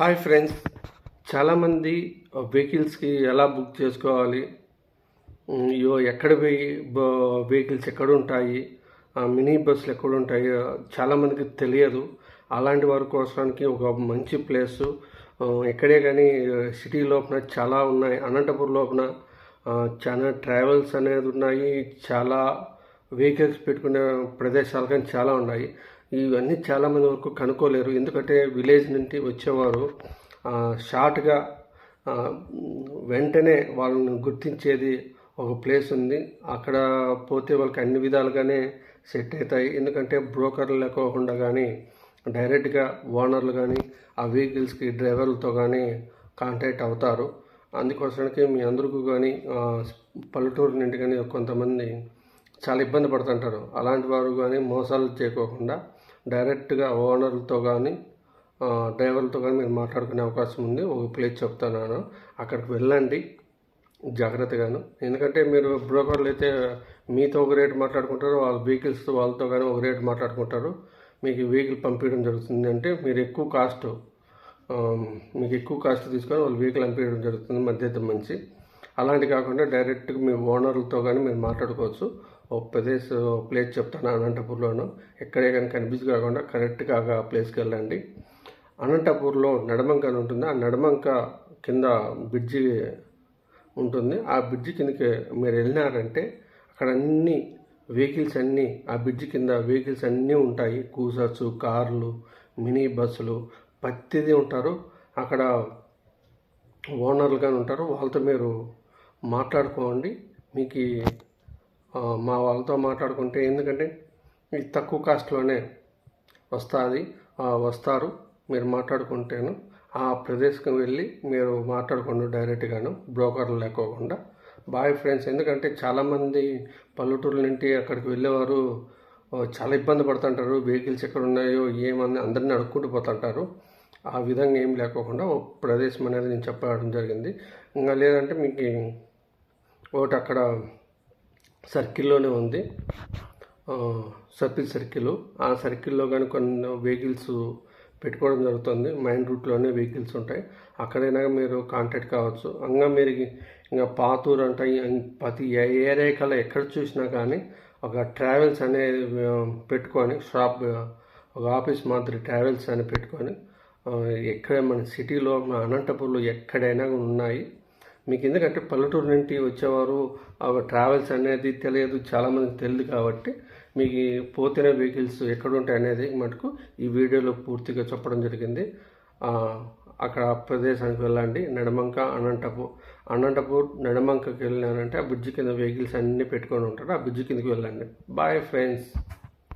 Hi friends. చాలామంది వెహికల్స్కి ఎలా book చేసుకోవాలి? ఇయో ఎక్కడ వెహికల్స్ ఎక్కడ ఉంటాయి మినీ బస్సులు ఎక్కడ ఉంటాయి చాలామందికి తెలియదు. అలాంటి వారి కోసానికి ఒక మంచి ప్లేసు. ఎక్కడే కానీ సిటీ లోపల చాలా ఉన్నాయి. అనంతపురం లోపల చాలా ట్రావెల్స్ అనేది ఉన్నాయి. చాలా వెహికల్స్ పెట్టుకునే ప్రదేశాలు కానీ చాలా ఉన్నాయి. ఇవన్నీ చాలామంది వరకు కనుక్కోలేరు. ఎందుకంటే విలేజ్ నుండి వచ్చేవారు షార్ట్గా వెంటనే వాళ్ళని గుర్తించేది ఒక ప్లేస్ ఉంది. అక్కడ పోతే వాళ్ళకి అన్ని విధాలుగానే సెట్ అవుతాయి. ఎందుకంటే బ్రోకర్లు లేకోకుండా కానీ డైరెక్ట్గా ఓనర్లు కానీ ఆ వెహికల్స్కి డ్రైవర్లతో కానీ కాంటాక్ట్ అవుతారు. అందుకోసానికి మీ అందరికీ కానీ పల్లెటూరు నుండి కానీ కొంతమంది చాలా ఇబ్బంది పడుతుంటారు. అలాంటి వారు కానీ మోసాలు చేయకోకుండా డైరెక్ట్గా ఓనర్లతో కానీ డ్రైవర్లతో కానీ మీరు మాట్లాడుకునే అవకాశం ఉంది. ఒక ప్లేస్ చెప్తాను అక్కడికి వెళ్ళండి. జాగ్రత్తగాను. ఎందుకంటే మీరు బ్రోకర్లు అయితే మీతో ఒక రేటు మాట్లాడుకుంటారు. వాళ్ళ వెహికల్స్ వాళ్ళతో కానీ ఒక రేటు మాట్లాడుకుంటారు. మీకు వెహికల్ పంపించడం జరుగుతుంది అంటే మీరు ఎక్కువ కాస్ట్ మీకు ఎక్కువ కాస్ట్ తీసుకొని వాళ్ళు వెహికల్ పంపించడం జరుగుతుంది మధ్యత మంచి అలాంటి కాకుండా డైరెక్ట్గా మీ ఓనర్లతో కానీ మీరు మాట్లాడుకోవచ్చు. ప్రదేశ్ ఒక ప్లేస్ చెప్తాను అనంతపూర్లోను. ఎక్కడే కానీ కనిపించి కాకుండా కరెక్ట్గా ఆ ప్లేస్కి వెళ్ళండి. అనంతపూర్లో నడమంక అని ఉంటుంది. ఆ నడమంక కింద బ్రిడ్జి ఉంటుంది. ఆ బ్రిడ్జి కిందకి మీరు వెళ్ళినారంటే అక్కడ అన్ని వెహికల్స్ అన్నీ ఆ బ్రిడ్జి కింద వెహికల్స్ అన్నీ ఉంటాయి. కూసర్స్ కార్లు మినీ బస్సులు ప్రతిదీ ఉంటారు. అక్కడ ఓనర్లు కానీ ఉంటారు. వాళ్ళతో మీరు మాట్లాడుకోండి. మీకు మా వాళ్ళతో మాట్లాడుకుంటే ఎందుకంటే మీకు తక్కువ కాస్ట్లోనే వస్తుంది. వస్తారు. మీరు మాట్లాడుకుంటేను ఆ ప్రదేశం వెళ్ళి మీరు మాట్లాడుకోండి డైరెక్ట్గాను బ్రోకర్లు లేకోకుండా. బాయ్ ఫ్రెండ్స్ ఎందుకంటే చాలామంది పల్లెటూరు నుండి అక్కడికి వెళ్ళేవారు చాలా ఇబ్బంది పడుతుంటారు. వెహికల్స్ ఎక్కడ ఉన్నాయో ఏమని అందరిని అడుక్కుంటూ పోతుంటారు. ఆ విధంగా ఏం లేకోకుండా ఓ ప్రదేశం అనేది నేను చెప్పడం జరిగింది. ఇంకా లేదంటే మీకు ఒకటి అక్కడ సర్కిల్లోనే ఉంది. Circle circle. ఆ సర్కిల్లో కానీ కొన్ని వెహికల్స్ పెట్టుకోవడం జరుగుతుంది. మెయిన్ రూట్లోనే వెహికల్స్ ఉంటాయి. అక్కడైనా మీరు కాంటాక్ట్ కావచ్చు. ఇంకా మీరు ఇంకా పాతూరు అంటే ప్రతి ఏ- ఏరియా కల్లా ఎక్కడ చూసినా కానీ ఒక ట్రావెల్స్ అనేది పెట్టుకొని షాప్ ఒక ఆఫీస్ మాదిరి ట్రావెల్స్ అని పెట్టుకొని ఎక్కడ మన సిటీలో మన అనంతపూర్లో ఎక్కడైనా ఉన్నాయి. మీకు ఎందుకంటే పల్లెటూరు నుండి వచ్చేవారు ఆ ట్రావెల్స్ అనేది తెలియదు చాలామందికి తెలియదు కాబట్టి మీకు ఈ పోతేనే వెహికల్స్ ఎక్కడుంటాయి అనేది మటుకు ఈ వీడియోలో పూర్తిగా చెప్పడం జరిగింది. అక్కడ ప్రదేశానికి వెళ్ళండి. నడమంక అనంతపూర్ అనంతపూర్ నడమంకకి వెళ్ళినారంటే ఆ బ్రిడ్జి కింద వెహికల్స్ అన్నీ పెట్టుకొని ఉంటారు. ఆ బ్రిడ్జి కిందకి వెళ్ళండి. Bye friends